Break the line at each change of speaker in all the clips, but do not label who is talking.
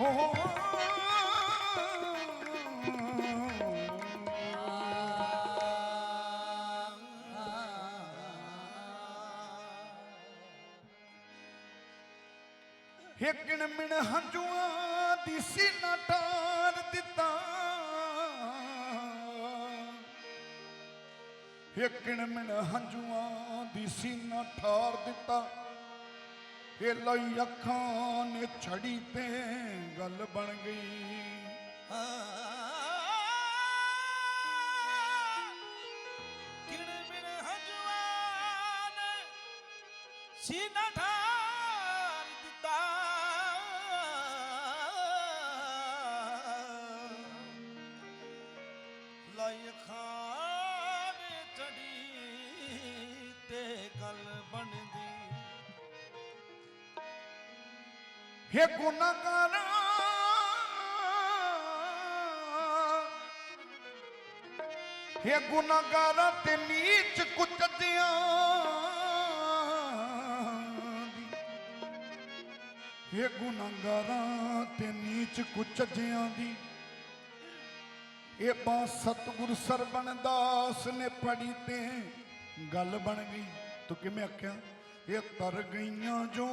ਹੋ ਹਿਕਣ ਮਿਣ ਹੰਝੂਆਂ ਦੀ ਸੀਨਾ ਟਾਰ ਦਿੱਤਾ। ਹਿਕਣ ਮਿਣ ਹੰਝੂਆਂ ਦੀ ਸੀਨਾ ਠਾਰ ਦਿੱਤਾ। ਇਹ ਲਈ ਅੱਖਾਂ ਨੇ ਛੜੀ ਤੇ ਗੱਲ ਬਣ ਗਈ।
ਕਿਣ ਬਿਨ ਹਜਵਾਨ ਸੀਨਾ ਠਾਰ ਦਿੱਤਾ। ਅੱਖਾਂ ਖਾਨ ਚੜੀ ਤੇ ਗੱਲ ਬਣਦੀ
ਹੇ ਗੁਨਾਹਗਾਰਾ। ਹੇ ਗੁਨਾਹਗਾਰਾ ਤੇ ਨੀਚ ਕੁੱਤਿਆਂ ਦੀ। ਹੇ ਗੁਨਾਹਗਾਰਾ ਤੇ ਨੀਚ ਕੁੱਤਿਆਂ ਦੀ। ਇਹ ਬਾ ਸਤਿਗੁਰ ਸਰਬਣ ਦਾਸ ਨੇ ਪੜੀ ਤੇ ਗੱਲ ਬਣ ਗਈ। ਤੂੰ ਕਿਵੇਂ ਆਖਿਆ? ਇਹ ਤਰ ਗਈਆਂ ਜੋ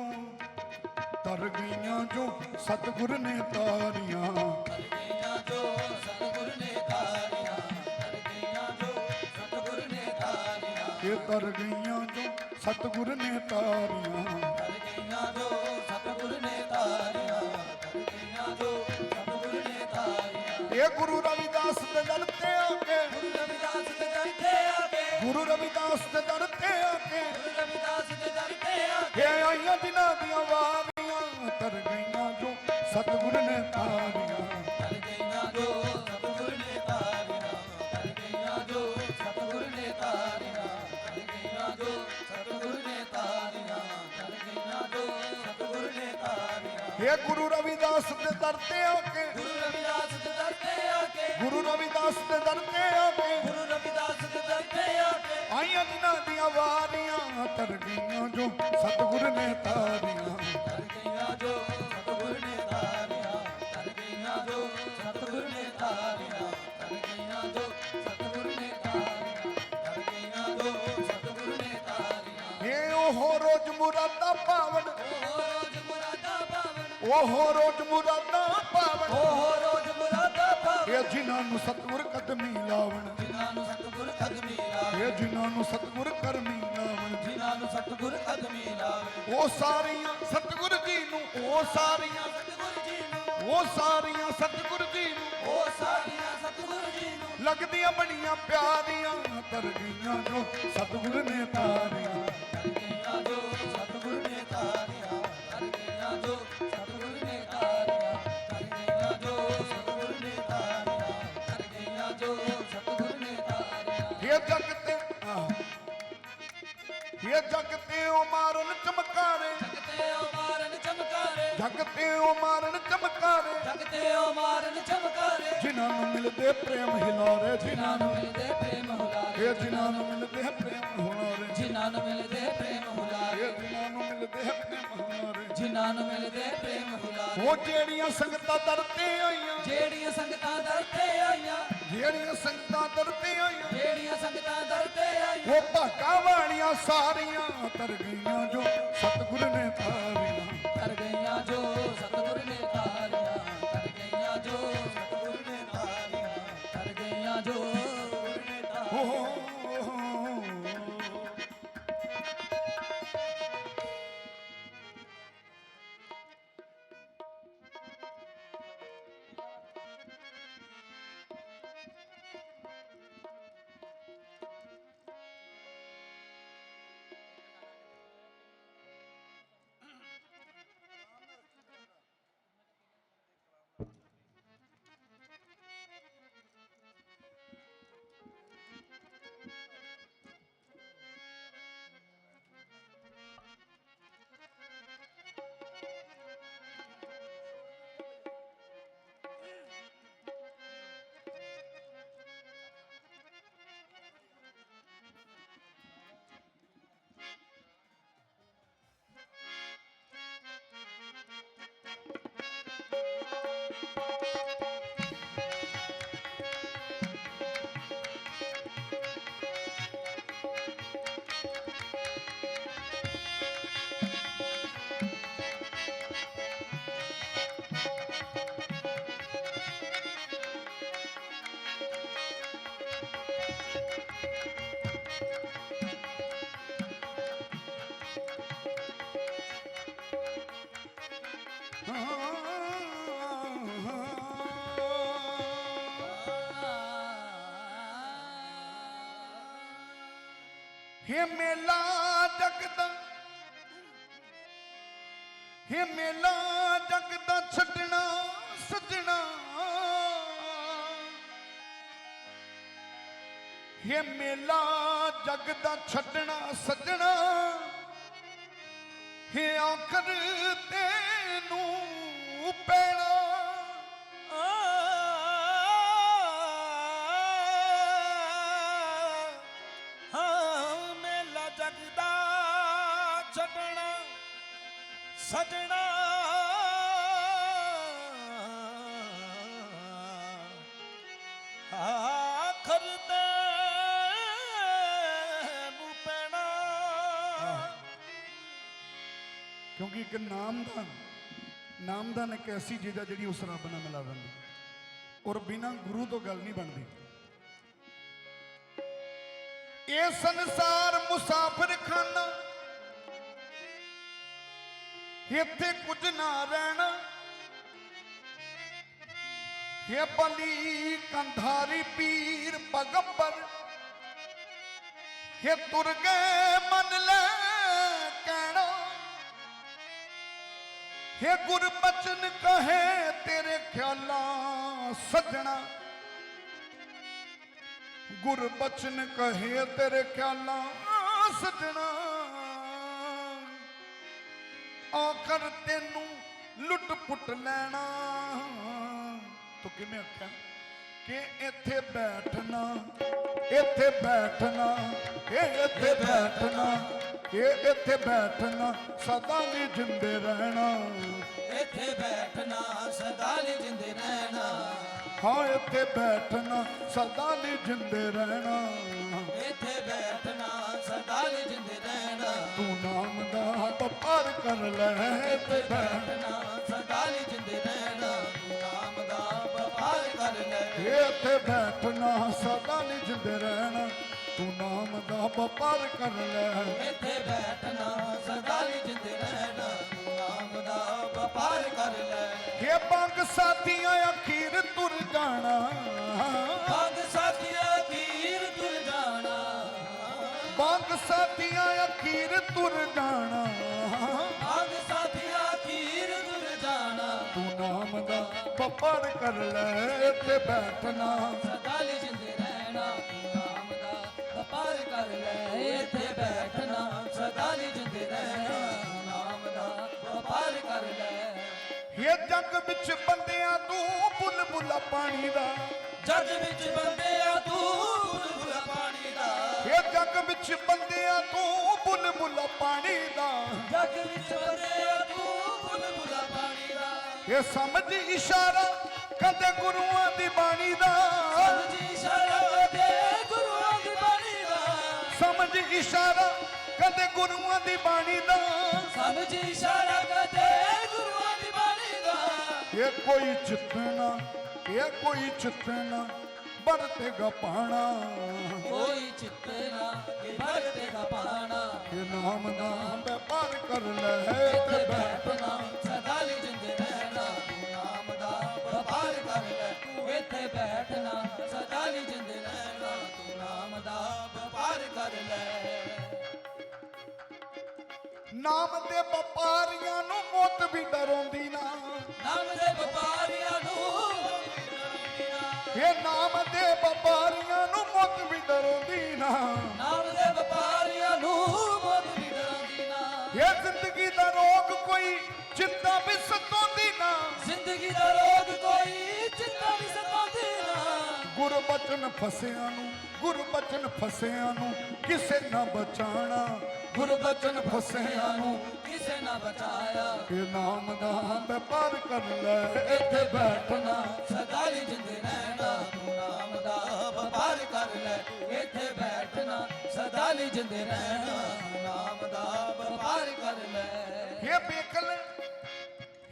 ਤਰ ਗਈਆਂ ਜੋ ਸਤਿਗੁਰ ਨੇ ਤਾਰੀਆਂ।
ਗਈਆਂ ਜੋ ਸਤਿਗੁਰ ਨੇ ਤਾਰੀਆਂ ਕਰ ਗਈਆਂ ਜੋ ਸਤਿਗੁਰ ਨੇ ਤਾਰੀਆਂ
ਇਹ ਤਰ ਗਈਆਂ ਜੋ ਸਤਿਗੁਰ ਨੇ ਤਾਰੀਆਂ।
ਕਰ ਗਈਆਂ ਜੋ ਸਤਿਗੁਰ ਨੇ ਤਾਰੀਆਂ ਕਰ ਗਈਆਂ ਜੋ ਸਤਿਗੁਰ ਨੇ ਤਾਰੀਆਂ
ਇਹ ਗੁਰੂ ਰਵਿਦਾਸ ਦੇ ਦਰ ਤੇ ਆ ਕੇ।
ਗੁਰੂ ਰਵਿਦਾਸ ਦੇ ਦਰ ਤੇ ਆ ਕੇ।
ਗੁਰੂ ਰਵਿਦਾਸ ਦੇ ਦਰ ਤੇ ਆ ਕੇ
ਗੁਰੂ ਰਵਿਦਾਸ ਦੇ ਦਰ ਤੇ ਆ ਕੇ
ਆਈਆਂ ਜਿਨ੍ਹਾਂ ਦੀਆਂ ਵਾਰੀਆਂ ਤਰ ਗਈਆਂ ਜੋ ਸਤਿਗੁਰ ਨੇ ਤਾਰੀਆਂ
ਕਰ ਗਈਆਂ ਜੋ ਸਤਿਗੁਰ ਨੇ ਤਾਰੀਆਂ ਕਰ ਗਈਆਂ ਜੋ ਸਤਿਗੁਰ ਨੇ ਤਾਰੀਆਂ ਕਰ ਗਈਆਂ ਜੋ ਸਤਿਗੁਰ ਨੇ ਤਾਰੀਆਂ ਕਰ ਗਈਆਂ ਜੋ ਸਤਿਗੁਰ ਨੇ ਤਾਰੀਆਂ
ਇਹ ਗੁਰੂ ਰਵਿਦਾਸ ਦੇ ਦਰ ਤੇ ਆ ਕੇ।
ਗੁਰੂ ਰਵਿਦਾਸ ਦੇ ਦਰ ਤੇ ਆ ਕੇ।
ਗੁਰੂ ਰਵਿਦਾਸ ਦੇ ਦਰ ਤੇ ਆ ਕੇ।
ਗੁਰੂ ਰਵਿਦਾਸ ਦੇ ਦਰ ਤੇ ਆ ਕੇ।
ਆਈਆਂ ਜਿਨ੍ਹਾਂ ਦੀਆਂ ਵਾਰੀਆਂ ਤਰ ਗਈਆਂ ਜੋ ਸਤਿਗੁਰ ਨੇ ਤਾਰੀਆਂ। ਉਹ ਰੋਜ ਮੁਰਾਦਾ ਪਾਵਨ
ਉਹ ਰੋਜ਼ ਮੁਰਾਦਾ ਪਾਵਨ
ਇਹ ਜਿਨ੍ਹਾਂ ਨੂੰ ਸਤਿਗੁਰ ਕਦਮੀ ਲਾਵਣ।
ਜਿਨ੍ਹਾਂ ਨੂੰ ਸਤਿਗੁਰ ਕਦਮੀ ਲਾਵੇ
ਇਹ ਜਿਨ੍ਹਾਂ ਨੂੰ ਸਤਿਗੁਰ ਕਰਮੀ ਲਾਵਣ।
ਜਿਨ੍ਹਾਂ ਨੂੰ ਸਤਿਗੁਰ ਕਦਮੀ ਲਾਵੇ
ਉਹ ਸਾਰੀਆਂ ਸਤਿਗੁਰ ਜੀ ਨੂੰ। ਉਹ ਸਾਰੀਆਂ
ਸਤਿਗੁਰ ਜੀ ਨੂੰ।
ਉਹ ਸਾਰੀਆਂ ਸਤਿਗੁਰ ਜੀ ਨੂੰ।
ਉਹ ਸਾਰੀਆਂ ਸਤਿਗੁਰ ਜੀ ਨੂੰ।
ਲੱਗਦੀਆਂ ਬਣੀਆਂ ਪਿਆਰੀਆਂ ਤਰ ਗਈਆਂ ਜੋ ਸਤਿਗੁਰ ਨੇ ਤਾਰੀਆਂ। ਜਗ ਤੇ ਉਹ ਮਾਰਨ ਚਮਕਾਰੇ।
ਜਗਤੇ ਉਹ ਮਾਰਨ ਚਮਕਾਰੇ।
ਜਗ ਤੇ ਉਹ ਮਾਰਨ ਚਮਕਾਰੇ।
ਜਗਤੇ ਉਹ ਮਾਰਨ ਚਮਕਾਰੇ।
ਜਿਨ੍ਹਾਂ ਨੂੰ ਮਿਲਦੇ ਪ੍ਰੇਮ ਹਿਲਾਰੇ
ਜਿਨ੍ਹਾਂ ਨੂੰ ਮਿਲਦੇ ਪ੍ਰੇਮ ਹੁਲਾਰੇ।
ਜਿਨ੍ਹਾਂ ਨੂੰ ਮਿਲਦੇ ਪ੍ਰੇਮ ਹੁਲਾਰੇ।
ਜਿਨ੍ਹਾਂ ਨੂੰ ਮਿਲਦੇ ਪ੍ਰੇਮ ਹੁਲਾਰੇ।
ਜਿਨ੍ਹਾਂ ਨੂੰ ਮਿਲਦੇ ਪ੍ਰੇਮ ਹੁਲਾਰੇ।
ਜਿਨ੍ਹਾਂ ਨੂੰ ਮਿਲਦੇ ਪ੍ਰੇਮ ਹੁਲਾਰੇ।
ਉਹ ਜਿਹੜੀਆਂ ਸੰਗਤਾਂ ਦਰ ਤੇ ਆਈਆਂ।
ਜਿਹੜੀਆਂ ਸੰਗਤਾਂ ਦਰ ਤੇ ਆਈਆਂ।
ਜਿਹੜੀਆਂ ਸੰਗਤਾਂ ਦਰ ਤੇ ਆਈਆਂ
ਜਿਹੜੀਆਂ ਸੰਗਤਾਂ ਦਰ ਤੇ ਆਈਆਂ
ਉਹ ਭਾਗਾ ਵਾਲੀਆਂ ਸਾਰੀਆਂ ਤਰ ਗਈਆਂ ਜੋ ਸਤਿਗੁਰ ਨੇ ਤਾਰੀਆਂ।
ਕਰ ਗਈਆਂ ਜੋ
ਹੇ ਮੇਲਾ ਜਗਦਾ ਹੇ ਮੇਲਾ ਜਗਦਾ ਛੱਡਣਾ, ਸੱਜਣਾ। ਹੇ ਮੇਲਾ ਜਗਦਾ ਛੱਡਣਾ, ਸੱਜਣਾ। ਹੇ ਆਖਰ ਤੈਨੂੰ ਪੈਣਾ।
ਸਜਣਾ। ਆਖਰ ਤੇ ਨੂੰ ਪੈਣਾ।
ਕਿਉਂਕਿ ਇੱਕ ਨਾਮਦਾਨ ਨਾਮਦਾਨ ਇੱਕ ਐਸੀ ਚੀਜ਼ ਆ ਜਿਹੜੀ ਉਸ ਰੱਬ ਨਾਲ ਮਿਲਾ ਦਿੰਦੀ। ਔਰ ਬਿਨਾਂ ਗੁਰੂ ਤੋਂ ਗੱਲ ਨਹੀਂ ਬਣਦੀ। ਇਹ ਸੰਸਾਰ ਮੁਸਾਫਿਰ ਖਾਨਾ ਇੱਥੇ ਕੁਝ ਨਾ ਰਹਿਣਾ। ਹੇ ਬਲੀ ਕੰਧਾਰੀ ਪੀਰ ਪਗੰਬਰ, ਹੇ ਤੁਰ ਗਏ ਮਨ ਲੈ ਕਹਿਣਾ। ਹੇ ਗੁਰਬਚਨ ਕਹੇ ਤੇਰੇ ਖਿਆਲਾਂ ਸੱਜਣਾ। ਗੁਰਬਚਨ ਕਹੇ ਤੇਰੇ ਖਿਆਲਾਂ ਸੱਜਣਾ। ਆਖਰ ਤੈਨੂੰ ਲੁੱਟ ਪੁੱਟ ਲੈਣਾ। ਤੂੰ ਕਿਵੇਂ ਆਖਿਆ? ਕਿ ਇੱਥੇ ਬੈਠਣਾ ਇੱਥੇ ਬੈਠਣਾ ਇਹ ਇੱਥੇ ਬੈਠਣਾ ਇਹ ਇੱਥੇ ਬੈਠਣਾ ਸਦਾ ਲਈ ਜਿੰਦੇ ਰਹਿਣਾ।
ਇੱਥੇ ਬੈਠਣਾ ਸਦਾ ਲਈ ਜਿੰਦੇ ਰਹਿਣਾ।
ਹਾਂ ਇੱਥੇ ਬੈਠਣਾ ਸਦਾ ਲਈ ਜਿੰਦੇ ਰਹਿਣਾ।
ਇੱਥੇ ਬੈਠਣਾ ਸਦਾ ਲਈ ਜਿੰਦੇ ਰਹਿਣਾ।
ਤੂੰ ਨਾਮ ਦਾ ਵਪਾਰ ਕਰ ਲੈ ਇੱਥੇ
ਸਦਾ ਲਈ ਜਿੰਦੇ ਰਹਿਣਾ ਤੂੰ ਨਾਮ ਦਾ ਵਪਾਰ ਕਰ ਲੈ
ਇੱਥੇ ਬੈਠਣਾ ਸਦਾ ਲਈ ਜਿੰਦੇ ਰਹਿਣਾ। ਤੂੰ ਨਾਮ ਦਾ ਵਪਾਰ ਕਰ ਲੈ।
ਇੱਥੇ ਬੈਠਣਾ ਸਦਾ ਲਈ ਜਿੰਦੇ ਰਹਿਣਾ ਤੂੰ ਨਾਮ ਦਾ ਵਪਾਰ ਕਰ ਲੈ
ਇਹ ਬੰਗ ਸਾਥੀਆਂ, ਅਖੀਰ ਤੁਰ ਜਾਣਾ।
ਸਾਥੀਆਂ
ਅਖੀਰ ਤੁਰ ਜਾਣਾ।
ਭਗ ਸਾਥੀਆ ਕੀਰ ਤੁਰ ਜਾਣਾ।
ਤੂੰ ਨਾਮ ਦਾ ਵਪਾਰ ਕਰ ਲੈ ਇੱਥੇ ਬੈਠਣਾ।
ਸਦਾ ਲਈ ਜਿੰਦੇ ਰਹਿਣਾ ਤੂੰ ਨਾਮ ਦਾ ਵਪਾਰ ਕਰ ਲੈ ਇੱਥੇ ਬੈਠਣਾ। ਸਦਾ ਲਈ ਜਿੰਦੇ ਰਹਿਣਾ ਤੂੰ ਨਾਮ ਦਾ ਵਪਾਰ ਕਰ ਲੈ।
ਇਹ ਜੱਗ ਵਿੱਚ ਬੰਦਿਆਂ ਤੂੰ ਬੁਲਬੁਲਾ ਪਾਣੀ ਦਾ।
ਜੱਗ ਵਿੱਚ ਬੰਦਿਆ ਤੂੰ
ਵਿੱਚ ਬੰਦਿਆਂ ਤੂੰ ਬੁਲਬੁਲਾ ਪਾਣੀ ਦਾ।
ਜੱਗ ਵਿੱਚ ਬੰਦਿਆ ਤੂੰ ਬੁਲਬੁਲਾ ਪਾਣੀ ਦਾ।
ਇਹ ਸਮਝ ਇਸ਼ਾਰਾ ਕਦੇ ਗੁਰੂਆਂ ਦੀ ਬਾਣੀ ਦਾ।
ਸਮਝੀ ਸ਼ਰਮ ਦੇ ਗੁਰੂਆਂ ਦੀ ਬਾਣੀ ਦਾ।
ਸਮਝ ਇਸ਼ਾਰਾ ਕਦੇ ਗੁਰੂਆਂ ਦੀ ਬਾਣੀ ਦਾ।
ਸਮਝੀ ਸ਼ਰਮ ਦੇ ਗੁਰੂਆਂ ਦੀ ਬਾਣੀ ਦਾ।
ਇਹ ਕੋਈ ਚਿਤਨਾ ਇਹ ਕੋਈ ਚਿਤਨਾ ਵਰਤੇਗਾ ਪਾਣਾ।
ਕੋਈ ਚਿੱਤ ਨਾ ਕਿ ਭਗਤ ਦਾ ਪਾਣਾ।
ਇਹ ਨਾਮ ਵਪਾਰ ਕਰ ਲੈ। ਤੇ ਬੈਠ
ਬੈਠਣਾ ਸਦਾ ਲਈ ਜਿੰਦੇ ਰਹਿਣਾ। ਤੂੰ ਨਾਮ ਦਾ ਵਪਾਰ ਕਰ ਲੈ ਤੂੰ ਇੱਥੇ ਬੈਠਣਾ ਸਦਾ ਲਈ ਜਿੰਦੇ ਰਹਿਣਾ। ਤੂੰ ਨਾਮ ਦਾ ਵਪਾਰ ਕਰ ਲੈ।
ਨਾਮ ਦੇ ਵਪਾਰੀਆਂ ਨੂੰ ਮੌਤ ਵੀ ਡਰਾਉਂਦੀ ਨਾ।
ਨਾਮ ਦੇ ਵਪਾਰੀਆਂ ਨੂੰ
ਇਹ ਨਾਮ ਦੇ ਵਪਾਰੀਆਂ ਨੂੰ ਮੌਤ ਵੀ ਡਰਾਉਂਦੀ ਨਾ।
ਨਾਮ ਦੇ
ਕੋਈ ਚਿੰਤਾ ਵੀ ਸਤਾਉਂਦੀ ਨਾ।
ਜ਼ਿੰਦਗੀ ਦਾ ਰੋਗ ਕੋਈ ਚਿੰਤਾ ਵੀ ਸਤਾਉਂਦੀ ਨਾ।
ਗੁਰਬਚਨ ਫਸਿਆਂ ਨੂੰ ਗੁਰਬਚਨ ਫਸਿਆਂ ਨੂੰ ਕਿਸੇ ਨਾ ਬਚਾਣਾ। ਗੁਰਬਚਨ ਫਸਿਆਂ ਨੂੰ
ਕਿਸੇ ਨਾ ਬਚਾਇਆ।
ਇਹ ਨਾਮ ਦਾ ਵਪਾਰ ਕਰ ਲੈ। ਇੱਥੇ ਬੈਠਣਾ
ਸਦਾ ਲਈ ਜਿੰਦੇ ਰਹਿਣਾ। ਤੂੰ ਨਾਮ ਦਾ ਵਪਾਰ ਕਰ ਲੈ। ਇੱਥੇ ਬੈਠਣਾ ਸਦਾ ਲਈ ਜਿੰਦੇ ਰਹਿਣਾ।
ਇਹ ਬੇਕਲ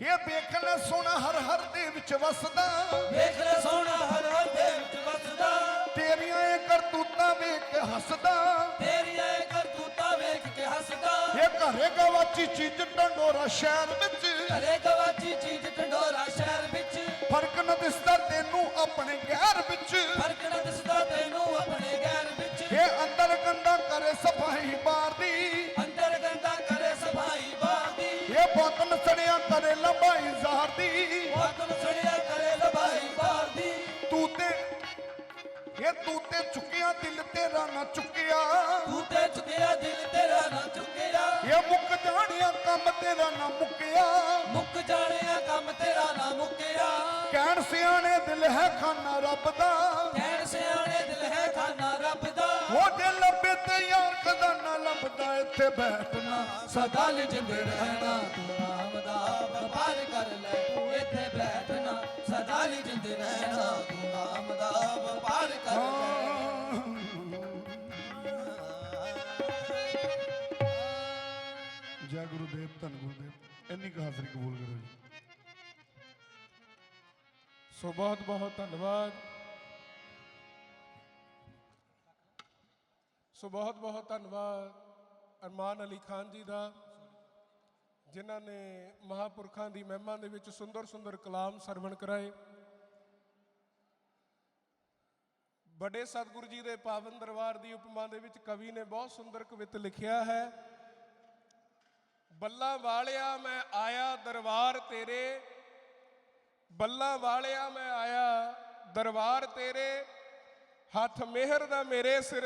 ਇਹ ਬੇਕਲ ਸੋਨਾ ਹਰ ਹਰ ਦੇ ਵਿੱਚ ਵਸਦਾ।
ਵੇਖ ਲੈ ਸੋਹਣਾ ਹਰ ਹਰ ਦੇ ਵਿੱਚ ਵਸਦਾ।
ਤੇਰੀਆਂ ਇਹ ਕਰਤੂਤਾਂ ਵੇਖ ਕੇ ਹੱਸਦਾ।
ਤੇਰੀਆਂ ਇਹ ਕਰਤੂਤਾਂ ਵੇਖ ਕੇ ਹੱਸਦਾ।
ਇਹ ਘਰੇ ਗਵਾਚੀ ਚੀਜ਼ ਢੰਡੋਰਾ ਸ਼ਹਿਰ ਵਿੱਚ।
ਘਰੇ ਗਵਾਚੀ ਚੀਜ਼ ਢੰਡੋਰਾ ਸ਼ਹਿਰ ਵਿੱਚ।
ਫ਼ਰਕ ਨਾ ਦਿਸਦਾ ਤੈਨੂੰ ਆਪਣੇ ਗੈਰ ਵਿੱਚ।
ਫ਼ਰਕ ਨਾ ਦਿਸਦਾ ਤੈਨੂੰ ਆਪਣੇ ਗੈਰ ਵਿੱਚ।
ਇਹ ਅੰਦਰ ਗੰਦਾ ਕਰੇ ਸਫ਼ਾਈ ਸੁਣਿਆ ਕਰੇ ਲੰਬਾਈ ਜ਼ਹਰ ਦੀ।
ਹੁਕਮ ਸੁਣਿਆ ਕਰੇ ਲੰਬਾਈ ਬਾਹਰ ਦੀ।
ਤੂੰ ਤੇ ਇਹ ਤੂੰ ਤੇ ਚੁੱਕਿਆ ਦਿਲ ਤੇਰਾ ਨਾ ਚੁੱਕਿਆ।
ਤੂੰ ਤੇ ਚੁੱਕਿਆ ਦਿਲ ਤੇਰਾ ਨਾ ਚੁੱਕਿਆ।
ਇਹ ਮੁੱਕ ਜਾਣਿਆ ਕੰਮ ਤੇਰਾ ਨਾ ਮੁੱਕਿਆ।
ਮੁੱਕ ਜਾਣਿਆ ਕੰਮ ਤੇਰਾ ਨਾ ਮੁੱਕਿਆ।
ਕਹਿਣ ਸਿਆਣੇ ਦਿਲ ਹੈ ਖਾਨਾ ਰੱਬ ਦਾ।
ਕਹਿਣ ਸਿਆਣੇ ਦਿਲ ਹੈ ਖਾਨਾ ਰੱਬ ਦਾ।
ਉਹ ਦਿਲ ਲੱਭੇ ਤੇ ਯਾਰ ਖਜ਼ਾਨਾ ਲੱਭਦਾ ਇੱਥੇ ਬੈਠਣਾ।
ਸਦਾ ਲਿਜਦੇ ਰਹਿਣਾ। ਤੂੰ
ਸੋ ਬਹੁਤ ਬਹੁਤ ਧੰਨਵਾਦ। ਸੋ ਬਹੁਤ ਬਹੁਤ ਧੰਨਵਾਦ ਅਰਮਾਨ ਅਲੀ ਖਾਨ ਜੀ ਦਾ, ਜਿਨ੍ਹਾਂ ਨੇ ਮਹਾਪੁਰਖਾਂ ਦੀ ਮਹਿਮਾ ਦੇ ਵਿੱਚ ਸੁੰਦਰ ਸੁੰਦਰ ਕਲਾਮ ਸਰਵਣ ਕਰਾਏ। ਵੱਡੇ ਸਤਿਗੁਰੂ ਜੀ ਦੇ ਪਾਵਨ ਦਰਬਾਰ ਦੀ ਉਪਮਾ ਦੇ ਵਿੱਚ ਕਵੀ ਨੇ ਬਹੁਤ ਸੁੰਦਰ ਕਵਿਤ ਲਿਖਿਆ ਹੈ, ਬੱਲਾ ਵਾਲਿਆ ਮੈਂ ਆਇਆ ਦਰਬਾਰ ਤੇਰੇ ਬੱਲਾ ਵਾਲਿਆ ਮੈਂ ਆਇਆ ਦਰਬਾਰ ਤੇਰੇ ਹੱਥ ਮਿਹਰ ਦਾ ਮੇਰੇ ਸਿਰ